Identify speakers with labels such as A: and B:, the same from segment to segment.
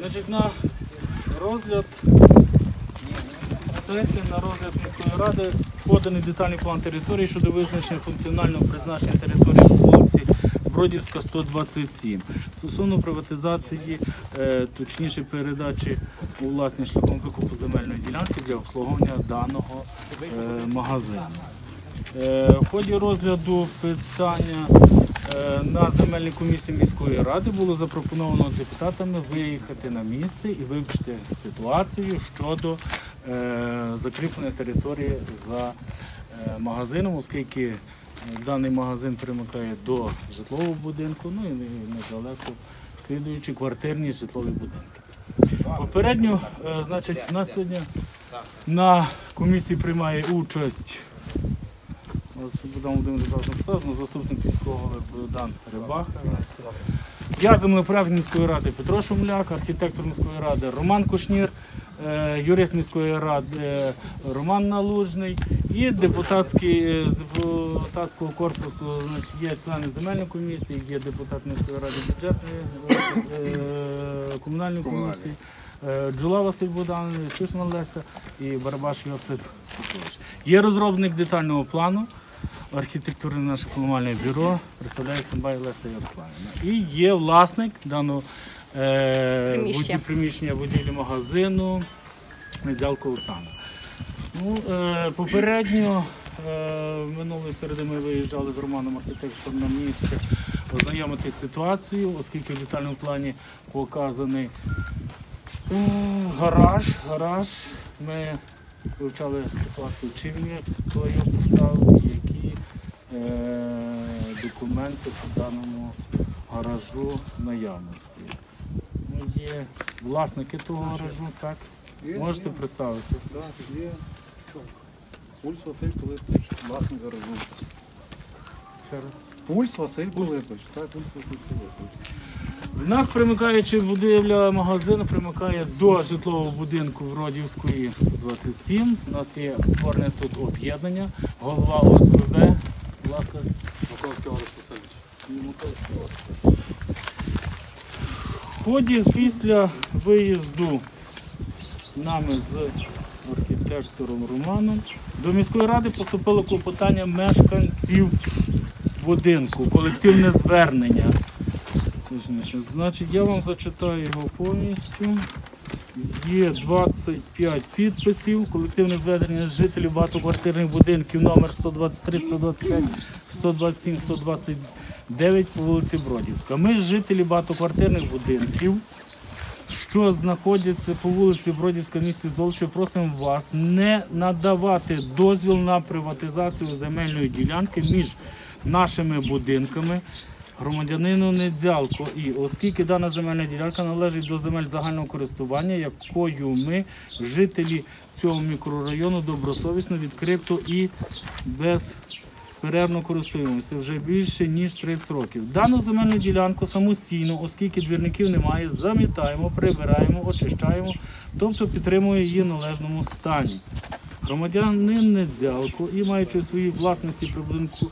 A: Значить, на розгляд сесії, на розгляд міської ради поданий детальний план території щодо визначення функціонального призначення території по вулиці Бродівська, 127. Стосовно приватизації, е, точніше передачі у власність шляхом викупу земельної ділянки для обслуговування даного е, магазину. Е, В ході розгляду питання на земельній комісії міської ради було запропоновано депутатами виїхати на місце і вивчити ситуацію щодо е, закріплення території за е, магазином, оскільки е, даний магазин примикає до житлового будинку, ну і недалеко слідуючі квартирні житлові будинки. Попередньо, е, значить, на сьогодні на комісії приймає участь Богдан Володимир ну, заступник міського голови Богдан Рибаха. Я землеправник міської ради Петро Шумляк, архітектор міської ради Роман Кушнір, е, юрист міської ради е, Роман Налужний і депутатський, е, з депутатського корпусу значить, є члени земельної комісії, є депутат міської ради бюджетної комунальної комісії. Джула Василь Богданович, Сушна Леся і Барабаш Йосип Є розробник детального плану, архітектурне наше комунальне бюро, представляє Самбай Леся Ярославівна. І є власник даного е,
B: Приміщення.
A: буді- приміщення будівлі магазину Недзялко Оксана. Ну, е, попередньо е, минулої середи ми виїжджали з Романом архітектором на місце ознайомитись з ситуацією, оскільки в детальному плані показаний е, гараж. гараж. Ми вивчали ситуацію, чи він його поставив, документи по даному гаражу в наявності. Ну, є власники того гаражу, так? Можете представити?
C: Так, є Пульс Василь Пилипович, власник гаражу.
A: Ще раз.
C: Пульс Василь Пилипович, так, Пульс Василь Пилипович.
A: В нас примикаючи будівля магазину, примикає до житлового будинку Вродівської 127. У нас є створене тут об'єднання, голова ОСББ. Ласка,
C: Маковський Орес Васильович.
A: В ході після виїзду нами з архітектором Романом до міської ради поступило клопотання мешканців будинку, колективне звернення. Значить, я вам зачитаю його повністю. Є 25 підписів. Колективне звернення з жителів багатоквартирних будинків номер 123, 125, 127, 129 по вулиці Бродівська. Ми жителі багатоквартирних будинків, що знаходяться по вулиці Бродівська місті Золочів, просимо вас не надавати дозвіл на приватизацію земельної ділянки між нашими будинками. Громадянину Недзялко і оскільки дана земельна ділянка належить до земель загального користування, якою ми, жителі цього мікрорайону, добросовісно, відкрито і безперервно користуємося вже більше ніж 30 років. Дану земельну ділянку самостійно, оскільки двірників немає, замітаємо, прибираємо, очищаємо, тобто підтримує її в належному стані. Громадянин Недзялко і маючи у своїй власності прибудинку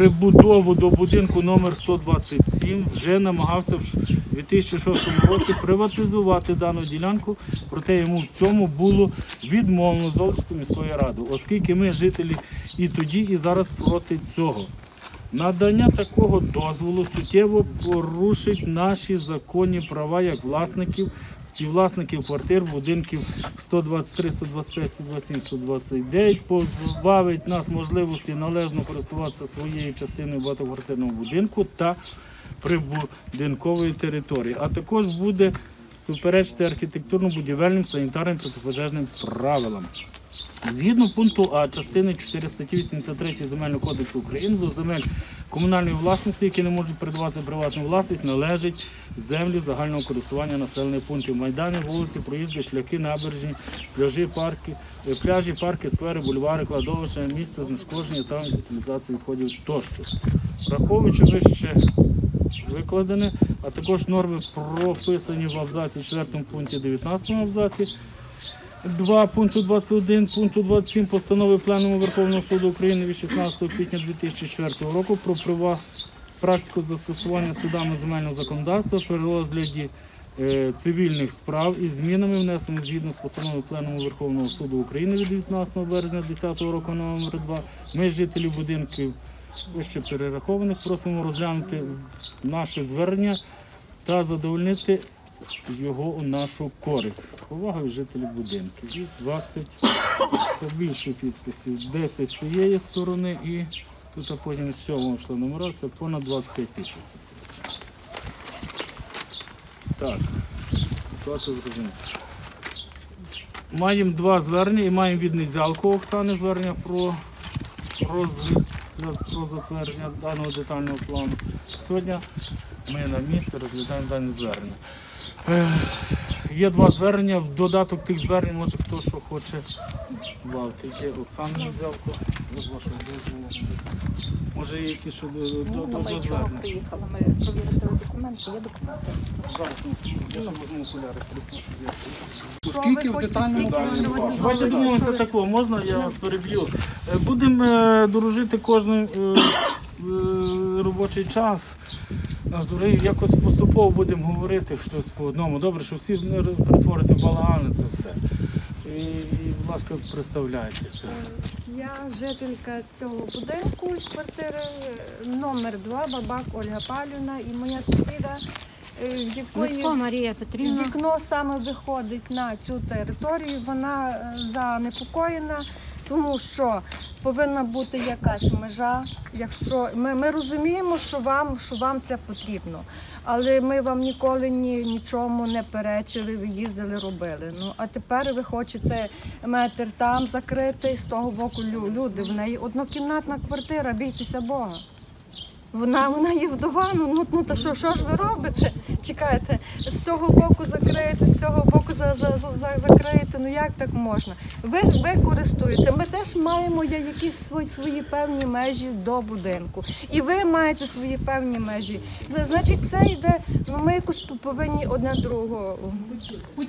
A: прибудову до будинку номер 127 вже намагався в 2006 році приватизувати дану ділянку, проте йому в цьому було відмовлено Золотською міською радою, оскільки ми жителі і тоді, і зараз проти цього. Надання такого дозволу суттєво порушить наші законні права як власників, співвласників квартир, будинків 123, 125, 127, 129, позбавить нас можливості належно користуватися своєю частиною багатоквартирного будинку та прибудинкової території, а також буде суперечити архітектурно-будівельним санітарним протипожежним правилам. Згідно пункту А частини 4 статті 83 Земельного кодексу України до земель комунальної власності, які не можуть передаватися приватну власність, належать землі загального користування населених пунктів майдані, вулиці, проїзди, шляхи, набережні, пляжі, парки, е, пляжі, парки, сквери, бульвари, кладовища, місце знешкодження та утилізації відходів тощо. Враховуючи вище викладене, а також норми прописані в абзаці 4 пункті 19 абзаці 2 пункту 21 пункту 27 постанови Пленуму Верховного суду України від 16 квітня 2004 року про практику застосування судами земельного законодавства при розгляді е, цивільних справ із змінами, внесеними згідно з постановою Пленуму Верховного суду України від 19 березня 2010 року номер 2. Ми, жителі будинків вище перерахованих, просимо розглянути наше звернення та задовольнити його у нашу користь. З повагою жителів будинків. І 20 побільше підписів. 10 з цієї сторони і тут потім з сьомого йшла номера, це понад 25 підписів. Так, ситуація зрозуміла. Маємо два звернення і маємо від Недзялко Оксани звернення про розгляд про затвердження даного детального плану. Сьогодні ми на місці розглядаємо дане звернення. Е, Є два звернення. В додаток тих звернень, може хто що хоче. Є Оксана Недзялко, з вашого дозволу. Може є якісь що до, до, до,
B: Ну,
A: до звернення.
B: приїхали, ми провірили документи, є документи.
A: Зараз, я ще візьму окуляри, перепрошую.
C: Оскільки в детальному
B: скільки
A: Давайте домовимося такого, можна я вас переб'ю. Е, Будемо е, дорожити кожний е, е, робочий час. Наш дорогий, якось поступово будемо говорити хтось по одному. Добре, що всі перетворити в балагани це все. І, і, будь ласка, представляйтеся.
D: Я жителька цього будинку з квартири е, номер 2 бабак Ольга Палюна і моя сусіда, е, в якої
E: Марія Петрівна.
D: вікно саме виходить на цю територію. Вона е, занепокоєна, тому що повинна бути якась межа. Якщо ми, ми розуміємо, що вам, що вам це потрібно, але ми вам ніколи ні, нічому не перечили, ви їздили, робили. Ну а тепер ви хочете метр там закрити, з того боку лю- люди. В неї однокімнатна квартира, бійтеся Бога. Вона, вона є вдова, ну, ну, ну та що, що ж ви робите? Чекайте, з цього боку закриєте, з цього боку за, за, за, за- закриєте. Ну як так можна? Ви ж ви користуєтеся. Ми теж маємо я якісь свої, свої певні межі до будинку. І ви маєте свої певні межі. Значить, це йде. Ну ми якось повинні одне другого.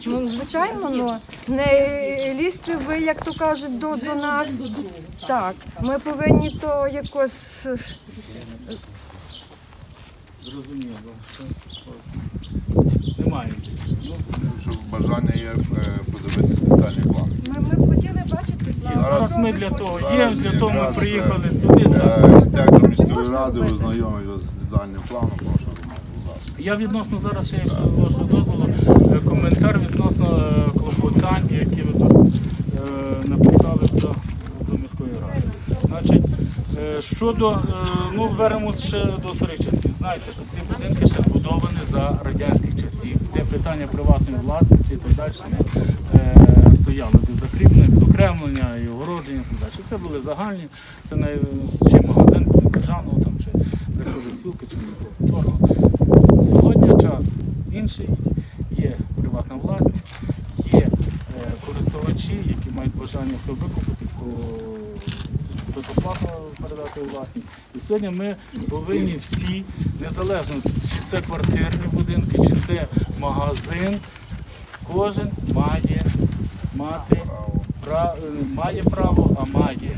D: Ну, звичайно, ну не лізьте ви, як то кажуть, до, до нас. Так, ми повинні то якось. Е,
A: Зрозуміло, що немає більше. Ну,
F: Що бажання є е, подивитись детальний план.
D: Ми, ми б хотіли бачити план.
A: Зараз ми для того є,
F: Зараз
A: для того ми
F: якраз,
A: приїхали
F: е,
A: сюди.
F: Е,
A: так.
F: Архітектор міської ради ознайомить вас з детальним планом, прошу будь ласка.
A: Я відносно зараз ще, якщо з вашого дозволу, е, коментар відносно е, клопотань, які ви е, написали до, до міської ради. Значить, е, щодо, е, ну вернемось ще до старих часів. Знаєте, що ці будинки ще збудовані за радянських часів, де питання приватної власності і так далі не е, стояло, де закріплення, відокремлення і огородження так далі. Це були загальні, це не чи магазин державного там, чи приходить спілки, чи місто. Сьогодні час інший, є приватна власність, є е, користувачі, які мають бажання це викупити по безоплатно передати у власність. І сьогодні ми повинні всі, незалежно чи це квартирні будинки, чи це магазин, кожен має мати пра- е, має право, а має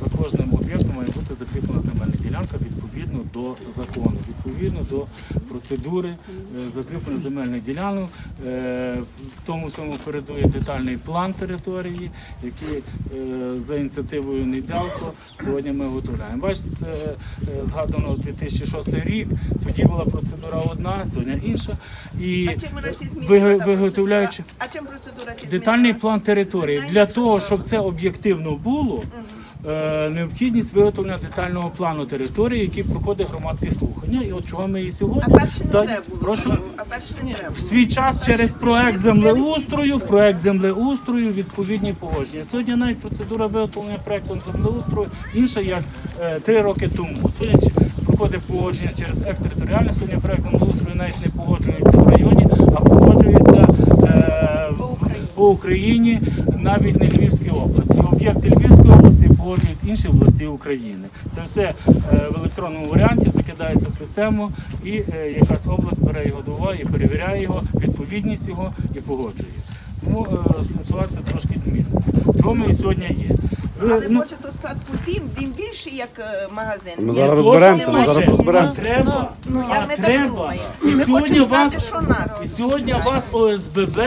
A: за кожним об'єктом має бути закріплена земельна ділянка відповідно до закону, відповідно до процедури е, закріплення земельних ділянок. Е, В тому всьому передує детальний план території, який е, за ініціативою Недзялко сьогодні ми готуємо. Бачите, це згадано 2006 рік. Тоді була процедура одна, сьогодні інша. І виготовляючи?
G: А чим процедура
A: детальний план території для того, щоб це об'єктивно було. Е, Необхідність виготовлення детального плану території, який проходить громадські слухання, і от чого ми і
G: А
A: сьогодні
G: перше не треба було.
A: прошу
G: А перше не треба
A: в свій час через проект землеустрою, проект землеустрою, відповідні погодження. Сьогодні навіть процедура виготовлення проекту землеустрою інша як е, три роки тому. Сьогодні проходить погодження через екстериторіальне. Сьогодні проект землеустрою навіть не погоджується в районі, а погоджується е, по Україні, навіть не Львівській області. Об'єкти Львівської області погоджують інші області України. Це все е, в електронному варіанті закидається в систему, і е, якась область бере його до уваги, перевіряє його, відповідність його і погоджує. Тому е, ситуація трошки змінена. Чого ми і сьогодні є?
G: Але
A: ну,
G: може то спочатку тим, тим більше як магазин.
E: Ми зараз розберемося, ми зараз розберемося.
A: Треба.
G: Ну,
A: а
G: як ми так думаємо.
A: І
G: Ми
A: сьогодні вас,
G: що нас.
A: і сьогодні вас ОСББ,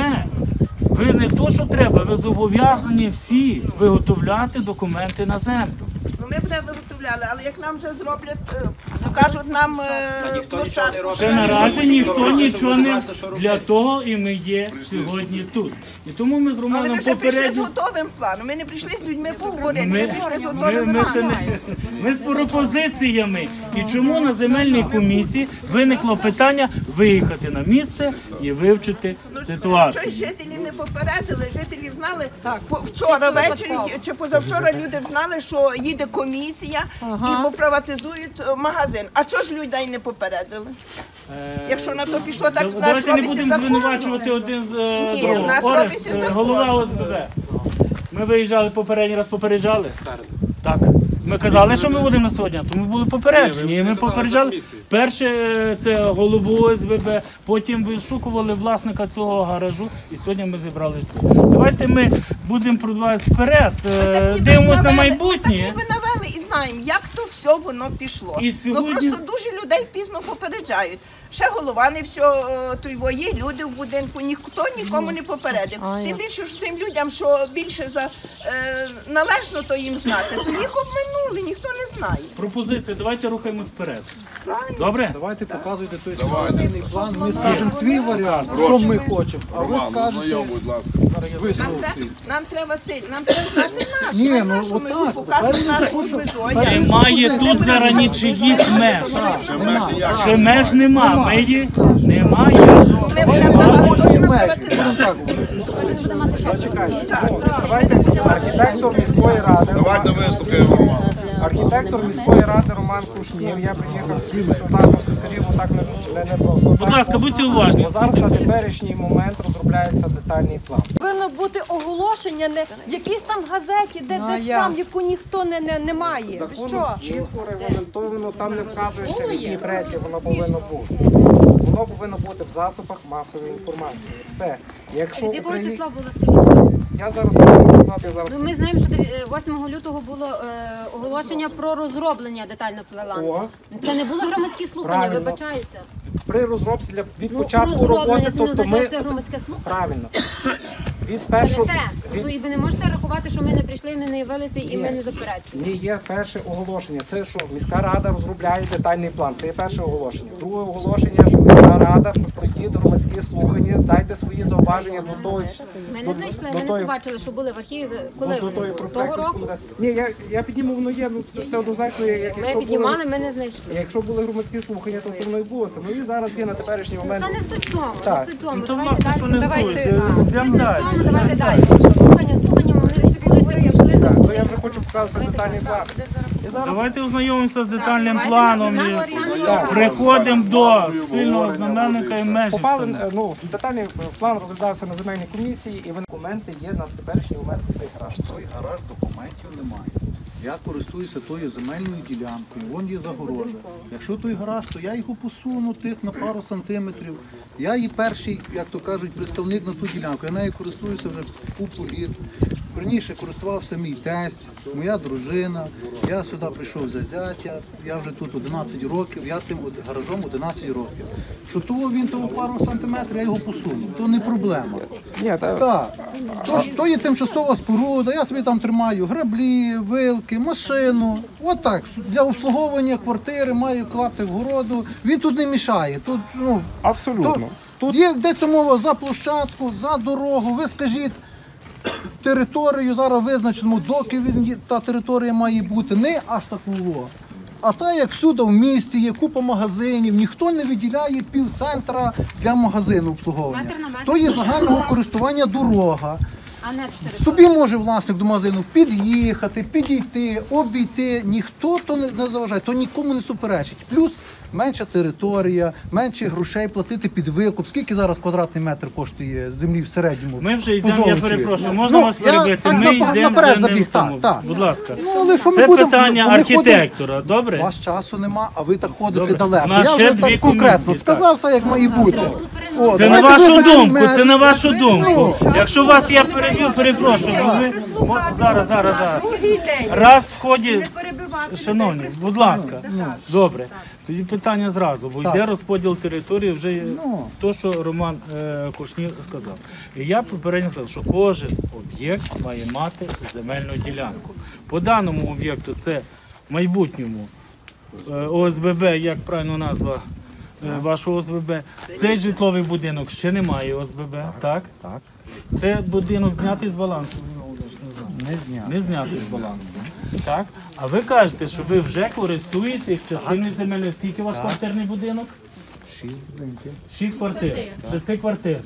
A: ви не то, що треба, ви зобов'язані всі виготовляти документи на землю.
G: Ну, ми вже виготовляли, але як нам вже зроблять, е, покажуть нам е, площадку.
A: Ще наразі ніхто нічого не для того і ми є сьогодні тут. І тому ми з
G: Але
A: Романом
G: ми вже прийшли з
A: попередньо.
G: готовим планом. Ми не прийшли з людьми поговорити, ми
A: Ми,
G: прийшли з
A: ми,
G: готовим
A: ми, ще
G: планом.
A: не, ми з пропозиціями. І чому на земельній комісії виникло питання виїхати на місце і вивчити
G: Щось
A: ситуацію.
G: жителі не попередили, жителі знали по- вчора ввечері чи позавчора люди знали, що їде комісія і поприватизують е, магазин. А чого ж людей не попередили?
A: Е,
G: Якщо на то пішло, так з нас
A: Давайте не
G: робиться
A: будемо
G: закон.
A: звинувачувати один з е,
G: Ні,
A: другого.
G: в нас
A: Орест,
G: робиться
A: е,
G: закон.
A: голова ОСББ. Ми виїжджали попередній раз попереджали. Так. Ми казали, що ми будемо на сьогодні, то ми були попереджені. І ми попереджали. Перше е, це голову ОСББ, потім вишукували власника цього гаражу, і сьогодні ми зібрались тут. Давайте ми будемо продаватися вперед, е,
G: Так
A: дивимось на майбутнє.
G: Так ніби знаємо, як то все воно пішло.
A: І сьогодні-
G: Ну просто дуже людей пізно попереджають. Ще голова не все то є люди в будинку, ніхто нікому не попередив. Тим більше що тим людям, що більше за е, належно то їм знати, то їх обминули, ніхто не знає.
A: Пропозиція, давайте рухаємось вперед.
G: Правильно?
A: Добре?
C: Давайте показуйте той ситуаційний план. Ми скажемо свій варіант, що ми хочемо. А ви
F: ну
C: скажете
F: знайом, будь ласка.
G: Нам, треба силь, нам треба знати наш.
C: Ні, ну, отак, от,
G: нашу
C: хочу-
G: межу.
A: Немає тут зараз нічиїх меж.
F: Ще меж
A: нема, ми немає.
H: Давайте архітектор міської ради.
F: Давайте вислухаємо Романа.
H: Архітектор міської ради Роман Кушнір. Я приїхав сюди, ну, скажімо так, не, просто.
A: Будь ласка, будьте уважні.
H: Бо зараз на теперішній момент розробляється детальний план.
D: Повинно бути оголошення не в якійсь там газеті, де десь там, яку ніхто не, не, не має. Ви
H: Законом
D: що?
H: чітко регламентовано, там не вказується в якій пресі воно повинно бути. Воно повинно бути в засобах масової інформації. Все. Якщо
I: якого
H: Украї-
I: числа було, скажіть?
H: Я зараз хочу сказати, зараз
I: Ну, ми знаємо, що 8 лютого було е, оголошення про розроблення детального плану.
H: О.
I: Це не було громадські слухання,
H: Правильно.
I: вибачаюся.
H: при розробці для від
I: Ну,
H: початку роботи,
I: це не
H: тобто
I: означає,
H: ми
I: це громадське слухання.
H: правильно. Від
I: Це не
H: першого
I: те.
H: від
I: Ну, і ви не можете рахувати, що ми не прийшли, ми не явилися і ми не заперечуємо.
H: Ні, є перше оголошення. Це що міська рада розробляє детальний план. Це є перше оголошення. Друге оголошення, що міська рада пройдіть громадські слухання, дайте свої зауваження до того.
I: Ми не знайшли,
H: до
I: ми не побачили, що були в архіві. за- Коли
H: до
I: вони?
H: про
I: Того року?
H: Ні, я, я підніму, воно є, ну це все однозначно, як якщо
I: Ми
H: були-
I: піднімали, ми не знайшли.
H: Якщо були громадські слухання, то воно і булося. Ну і зараз є на теперішній момент.
I: Та не в суть тому, не
H: Так.
I: в суть тому.
A: Ну, то,
I: Давайте
A: власне, то
I: далі.
A: не
I: Давайте.
A: суть.
I: так. Суть не в
A: далі.
I: тому, давайте далі. Слухання, слухання, ми відбулися, прийшли,
H: Так, то я вже хочу показати детальний план. І зараз
A: Давайте ознайомимося з детальним
I: давайте
A: планом і приходимо до спільного знаменника і межі.
H: попали, е, ну, детальний план розглядався на земельній комісії, і вони- документи є на теперішній момент цей гараж.
J: Той гараж документів немає. Я користуюся тою земельною ділянкою, вон є загорожа. Якщо той гараж, то я його посуну тих на пару сантиметрів. Я і перший, як то кажуть, представник на ту ділянку. Я нею користуюся вже купу літ. Раніше користувався мій тесть, моя дружина. Я сюди прийшов за зятя. Я вже тут 11 років, я тим от гаражом 11 років. Що того він того пару сантиметрів, я його посуну. То не проблема.
H: Ні, та,
J: Так. То, ж- то є тимчасова споруда, я собі там тримаю граблі, вилки, машину. От так, для обслуговування квартири маю клаптик городу. Він тут не мішає. Тут, ну,
H: абсолютно.
J: Тут є йдеться мова за площадку, за дорогу. Ви скажіть територію, зараз визначимо, доки він є- та територія має бути. Не аж такого. А так як всюди в місті є купа магазинів, ніхто не виділяє півцентра для магазину обслуговування.
I: Метр на метр.
J: То є загального користування дорога. Собі може власник до магазину під'їхати, підійти, обійти. Ніхто то не, заважає, то нікому не суперечить. Плюс менша територія, менше грошей платити під викуп. Скільки зараз квадратний метр коштує землі в середньому?
A: Ми вже йдемо, я перепрошую, можна
J: Ну,
A: вас
J: я
A: перебити?
J: так
A: Ми
J: напа-
A: йдемо
J: наперед забіг, так, так.
A: Будь ласка.
J: Ну, але що ми
A: Це
J: будемо-
A: питання
J: ми ходимо-
A: архітектора, добре?
J: У вас часу нема, а ви так ходите
A: Добре.
J: далеко. Я вже так конкретно
A: комісії,
J: сказав, так як має бути. О,
A: Це на
J: давайте
A: вашу
J: визначимо
A: думку, це на вашу думку. Якщо вас я переб'ю, перепрошую, ви Мо- зараз, зараз, зараз. Раз в ході, шановні, будь ласка, добре. Тоді питання зразу, бо йде розподіл території, вже є то, що Роман е, Кушнір сказав. І я попередньо сказав, що кожен об'єкт має мати земельну ділянку. По даному об'єкту це в майбутньому е, ОСББ, як правильно назва вашого ОСББ. Цей житловий будинок ще не має ОСББ, так?
J: Так.
A: Це будинок знятий з балансу. Не знятий.
J: Не
A: знятий з балансу. Так? А ви кажете, що ви вже користуєтесь частиною земельної. Скільки ваш квартирний будинок?
J: Шість будинків.
A: Шість квартир. Шести квартир.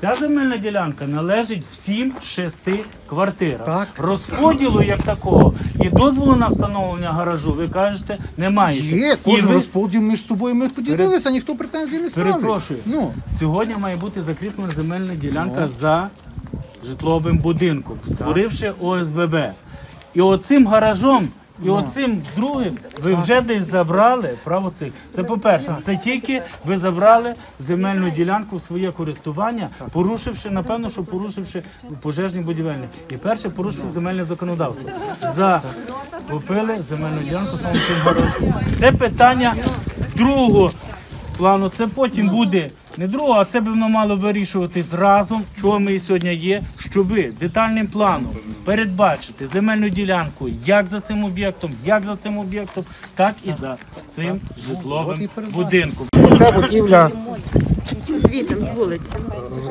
A: Ця земельна ділянка належить всім шести квартирам.
J: Так.
A: Розподілу як такого і дозволу на встановлення гаражу, ви кажете, немає.
J: Є, кожен
A: ви-
J: розподіл між собою ми поділилися, ніхто претензій не ставить.
A: Перепрошую.
J: Ну,
A: Сьогодні має бути закріплена земельна ділянка за житловим будинком, створивши ОСББ. І оцим гаражом, і оцим другим ви вже десь забрали право цих. Це по-перше, це тільки ви забрали земельну ділянку в своє користування, порушивши, напевно, що порушивши пожежні будівельні. І перше порушили земельне законодавство. Закупили земельну ділянку саме цим гаражом. Це питання другого плану. Це потім буде не другого, а це б воно мало вирішуватись разом, чого ми і сьогодні є, щоб детальним планом передбачити земельну ділянку як за цим об'єктом, як за цим об'єктом, так і за цим житловим будинком.
H: Це будівля.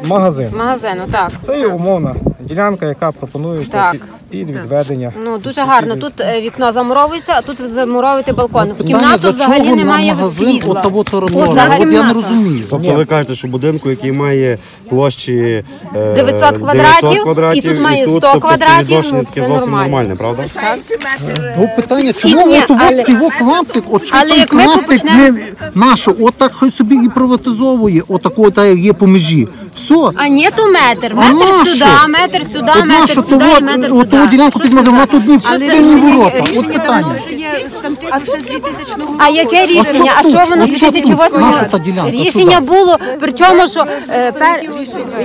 H: Магазин.
I: Магазину, так.
H: Це є умовна ділянка, яка пропонується
I: Так.
H: під, під відведення.
I: Ну дуже гарно. Тут е, вікно замуровується, а тут замуровуєте балкон. В кімнату взагалі немає світла.
J: от того
I: От взагалі
J: От я не розумію.
E: Тобто ви кажете, що будинку, який має площі е,
I: 900 квадратів,
E: квадратів,
I: і тут має 100
E: тобто
I: квадратів, ну,
E: таке
I: це
E: зовсім
I: нормально.
E: нормальне, правда?
G: Лишається метр.
J: Ну питання, чому
I: Ні,
J: от от
I: але-
J: його клаптик, от що
I: але
J: той
I: як ми
J: клаптик
I: почнемо-
J: не нашу, от так хай собі і приватизовує, от такого та як є по межі. Все.
I: А ні, то метр. Метр
J: нащо?
I: сюди, метр сюди,
J: От
I: метр
J: нащо
I: сюди
J: того,
I: і метр
J: от того
I: сюди.
J: ділянку
I: Що
J: тут
I: це
J: можна тут ні
I: що це
J: втильні
I: за-
J: ворота. От питання.
I: А яке рішення? А чого воно
J: От що тут?
I: 2008
J: Наша та ділянка
I: Рішення було, причому що е, пер...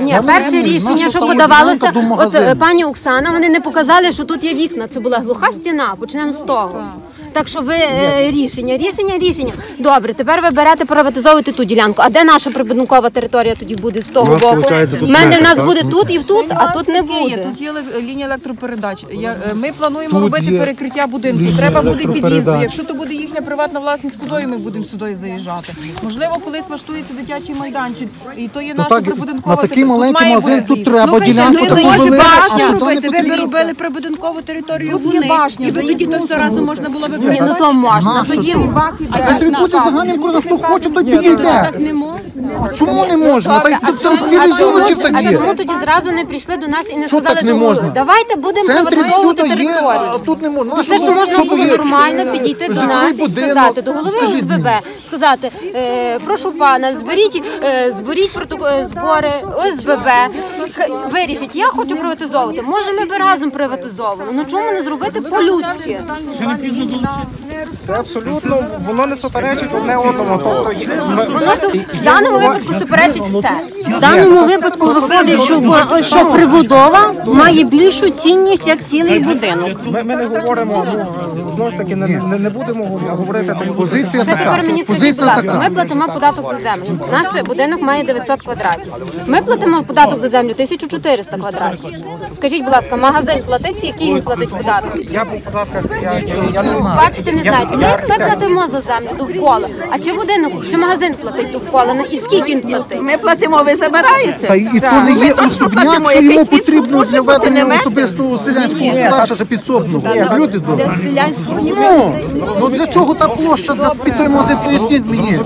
I: Ні,
J: Я
I: перше рішення, що подавалося,
J: до
I: от
J: магазину.
I: е, пані Оксана, вони не показали, що тут є вікна. Це була глуха стіна. Почнемо з того. Так що ви е, рішення, рішення, рішення. Добре, тепер ви берете приватизовуєте ту ділянку. А де наша прибудинкова територія тоді буде з того
E: нас,
I: боку?
E: виходить, тут
I: У мене
E: метр,
I: в нас
E: так?
I: буде тут і тут, а тут не
B: Є,
I: буде.
B: тут є ле- лінія електропередач. Я- е, Ми плануємо
J: Тут
B: робити
J: є
B: перекриття будинку.
J: лінія
B: Треба буде під'їзду.
J: електропередач.
B: Якщо то буде їхня приватна власність, кудою ми будемо сюди заїжджати. Можливо, колись влаштується дитячий майданчик, і то є
J: Ну
B: наша
J: так,
B: прибудинкова
J: на такий
B: територія. Тут
J: маленький
B: має
J: магазин
B: бути
J: тут
B: з'їзд.
J: треба
B: Слухайте,
J: ділянку
B: ну,
J: таку велику,
B: башня.
J: а туди не
K: Ви б
J: потрібно.
K: робили прибудинкову територію
B: Тут є
K: вони,
B: башня,
K: і ви тоді то все разом можна було би
I: Ні, ну то можна. Тоді
J: то? А собі буде загальним кругом, хто хоче, той підійде.
K: Так не можна.
J: А чому не можна? Та й це там цілий
I: чому,
J: золочів
I: а
J: є.
I: чому тоді зразу не прийшли до нас і не
J: Що
I: сказали
J: так не
I: до
J: можна?
I: Давайте будемо приватизовувати
J: всюди є,
I: територію.
J: а тут не можна.
I: Ну, це що можна було нормально підійти до
J: житловий
I: нас і
J: будинок,
I: сказати до голови
J: скажіть
I: ОСББ, сказати, е, прошу пана, зберіть, е, зберіть збори ОСББ, Х- вирішіть, я хочу приватизовувати. Може, ми би разом приватизовували. Ну чому не зробити по-людськи?
H: Це абсолютно воно не суперечить одне одному. Тобто є- ми-
I: Воно в даному випадку суперечить все.
K: В даному випадку виходить, що, що прибудова має більшу цінність, як цілий будинок.
H: ми, ми не говоримо, ну, знову ж таки, не, не, не будемо говорити там
J: Позиція
I: Ще тепер мені скажіть, будь
J: Позиція
I: ласка,
J: така.
I: ми платимо податок за землю. Наш будинок має 900 квадратів. Ми платимо податок за землю 1400 квадратів. Скажіть, будь ласка, магазин платить, який він платить податок?
H: Я по податках я.
I: Бачите, не знаєте. Ми, ми платимо за землю довкола. А чи будинок, чи магазин платить довкола? І скільки він платить?
G: Ми платимо, ви забираєте.
J: Та і то не є
G: Ми точно
J: особняк,
G: платимо,
J: що йому
G: якийсь
J: потрібно для ведення
G: метр.
J: особистого селянського господарства ще підсобного. Люди добрі. Ну, ну для чого та площа для під той магазин поясніть мені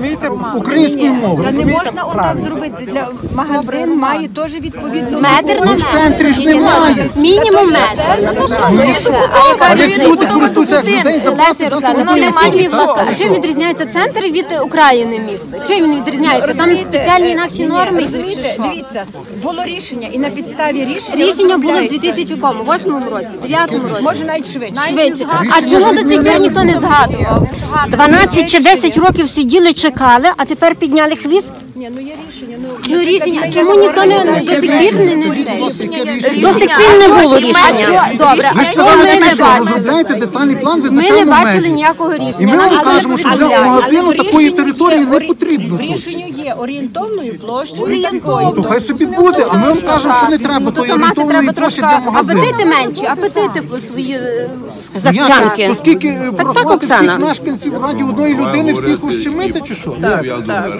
J: українською мовою?
K: Та не можна отак зробити. Для магазин має теж відповідну
I: Метр на
J: Ну, в
I: метр.
J: центрі ж немає.
I: Мінімум метр. Ну то що ви це? А яка
J: люди користуються як людей
I: Леся
J: запросить,
I: Руслана, поясніть мені, будь ласка, а чим відрізняється центр від України міста? Чим він відрізняється? Там спеціальні інакші норми йдуть чи що?
K: Дивіться, було рішення, і на підставі рішення
I: Рішення було в
K: розробляється.
I: 2008 році, 2009 році.
K: Може навіть швидше.
I: Швидше. А чому до цих пір ніхто не згадував?
K: 12 чи 10 років сиділи, чекали, а тепер підняли хвіст. Ні, ну є рішення. Ну
I: Ну рішення, чому ніхто не до сих пір не, не цей?
K: До сих пір не було
I: А
K: рішення.
I: добре, а що
J: сказали
I: ми не
J: що
I: бачили?
J: розробляєте детальний план,
I: Ми не бачили
J: межі.
I: ніякого
J: І
I: рішення.
J: ми
I: Нам
J: вам кажемо, що для магазину такої території не потрібно
K: В
J: тут.
K: рішенню є орієнтовною площею.
J: Ну, То хай собі буде, а ми вам кажемо, що не треба
I: Ну,
J: тої
I: то мати
J: орієнтовної
I: треба
J: площі
I: трошки
J: для магазину.
I: апетити менші, апетити по свої. е,
K: Захтянки.
J: Оскільки е, порахувати всіх мешканців раді одної людини всіх ущемити чи що?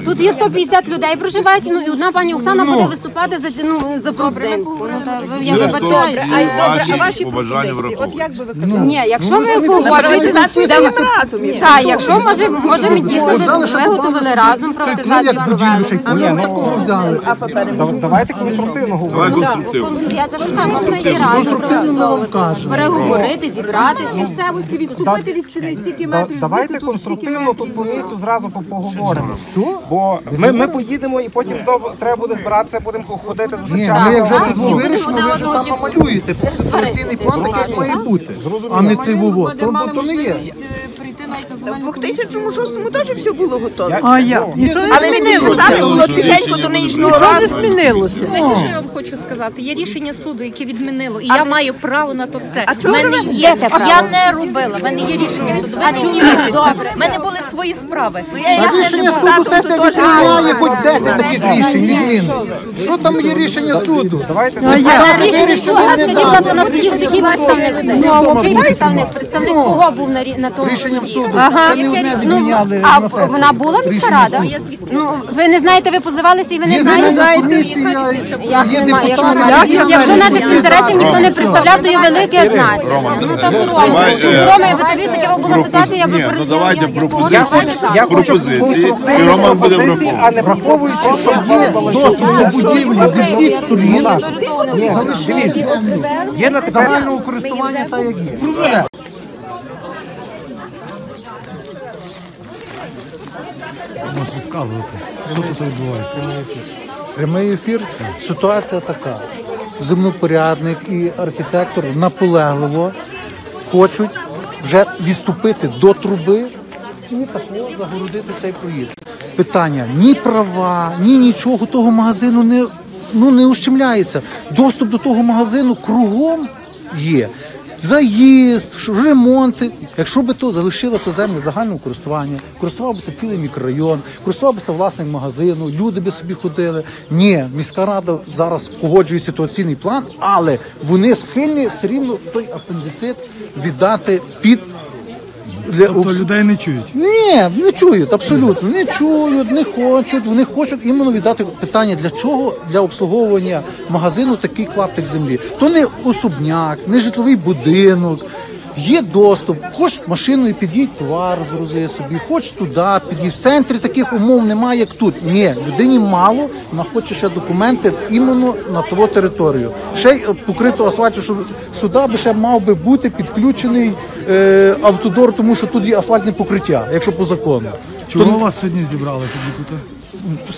I: Тут є 150 людей проживають, ну і одна пані Оксана буде виступати за ну, за будинку. Ну, та, ви- я вибачаюся.
F: всі ваші побажання враховують.
I: Ні, якщо ви погоджуєтеся,
G: разом,
I: так, якщо може, може ми дійсно ви
J: що
I: виготовили
J: добавили
I: разом
J: собі,
I: приватизацію
J: як
I: провели.
J: такого взяли.
H: Давайте конструктивно говоримо.
I: Я завжди можна і разом приватизовувати, переговорити, зібратися.
B: Місцевості відступити від стіни стільки метрів.
H: Давайте конструктивно тут по місцю зразу поговоримо. Бо ми, ми поїдемо і потім знову треба буде збиратися, будемо ходити
J: Ні,
H: зустрічатися.
J: ми як вже
I: Так,
J: тут
I: ні,
J: вирішимо, ви вже там намалюєте ситуаційний план, так як має бути. А не. То, то, то не є.
B: Прийти навіть на
G: В
B: земельну
G: 2006 теж все було готове.
K: А я?
G: Але не все було тихенько до нинішнього разу.
K: змінилося.
L: Знаєте, що я вам хочу сказати? Є рішення суду, яке відмінило, і я маю право на то все.
G: А
L: мене є. Я не робила. В мене є рішення суду. Ви не гнівайтеся. В мене були свої справи.
J: А рішення суду сесія відміняє хоч 10 таких рішень відмін. Що там є рішення суду?
H: Давайте
I: А рішення суду, а скажіть, будь ласка, на суді який представник? Чий представник? Представник кого був на, тому
J: Рішенням суду.
I: Ага.
J: Це не одне
I: Ну,
J: відміняли
I: а
J: на сесії.
I: вона була міська
J: Рішення
I: рада?
J: суду.
I: Ну, ви не знаєте, ви позивалися і ви не
J: Є
I: знаєте?
J: комісія,
I: Як
J: є
I: немає, як
J: депутати.
I: немає. Якщо наших інтересів ніхто не представляв, то є велике значення. Ну
F: давай,
I: Рома,
F: е,
I: Рома, я би тобі така була ситуація, я би
F: Ні, ну давайте
I: я- я
F: пропозиції.
H: Я.
F: І Роман буде
H: а не враховуючи, що
J: Є доступ до будівлі зі всіх сторін.
H: Ні, дивіться, є на тепер
J: Загального користування та як є. Все.
C: Можеш розказувати, що тут відбувається.
J: Прямий ефір. Ситуація така. Земнопорядник і архітектор наполегливо хочуть вже відступити до труби і такого загородити цей проїзд. Питання ні права, ні нічого того магазину не, ну, не ущемляється. Доступ до того магазину кругом є. Заїзд, ремонти. Якщо би то залишилося землі загального користування, користувався цілий мікрорайон, користувався власник магазину, люди би собі ходили. Ні, міська рада зараз погоджує ситуаційний план, але вони схильні все рівно той апендицит віддати під для
C: Тобто людей не чують.
J: ні, не чують, абсолютно. Не чують, не хочуть. Вони хочуть іменно віддати питання, для чого для обслуговування магазину такий клаптик землі. То не особняк, не житловий будинок. Є доступ, хоч машиною під'їдь, товар згрузи собі, хоч туди під'їдь. В центрі таких умов немає, як тут. Ні, людині мало, вона хоче ще документи іменно на ту територію. Ще й е, покрито асфальтом, щоб сюди би ще мав би бути підключений е, автодор, тому що тут є асфальтне покриття, якщо по закону.
C: Чого
J: То
C: вас сьогодні зібрали тоді тут?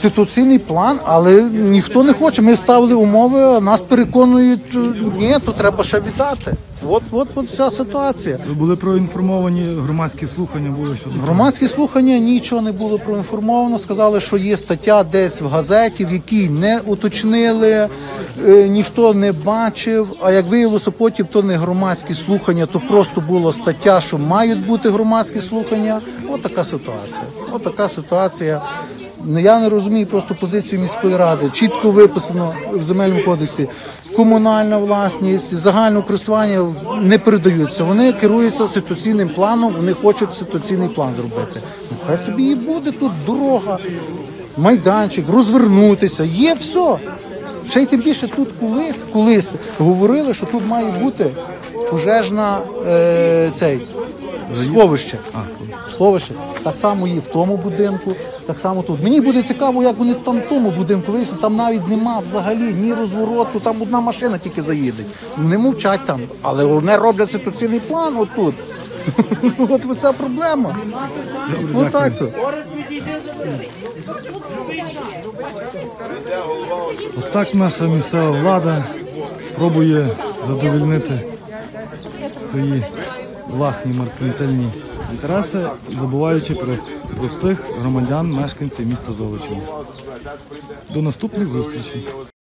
J: ситуаційний план, але ніхто не хоче. Ми ставили умови, нас переконують, е, ні, то треба ще віддати. От, от, от вся ситуація.
C: Ви були проінформовані, громадські слухання були щодо.
J: Громадські слухання нічого не було проінформовано. Сказали, що є стаття десь в газеті, в якій не уточнили, е, ніхто не бачив. А як виявилося, потім то не громадські слухання, то просто була стаття, що мають бути громадські слухання. От така ситуація. От така ситуація. Ну, Я не розумію просто позицію міської ради. Чітко виписано в земельному кодексі. Комунальна власність, загальне користування не передаються. Вони керуються ситуаційним планом, вони хочуть ситуаційний план зробити. Ну, хай собі і буде тут дорога, майданчик, розвернутися. Є все. Ще й тим більше тут колись, колись говорили, що тут має бути пожежна е, цей сховище. Сховище. Так само є в тому будинку, так само тут. Мені буде цікаво, як вони там тому будинку вийшли. Там навіть нема взагалі ні розвороту, там одна машина тільки заїде. Не мовчать там, але вони роблять ситуаційний план отут. От вся проблема. Отак то.
C: Отак наша місцева влада пробує задовольнити свої власні меркантильні інтереси, забуваючи про простих громадян, мешканців міста Золочева. До наступних зустрічей.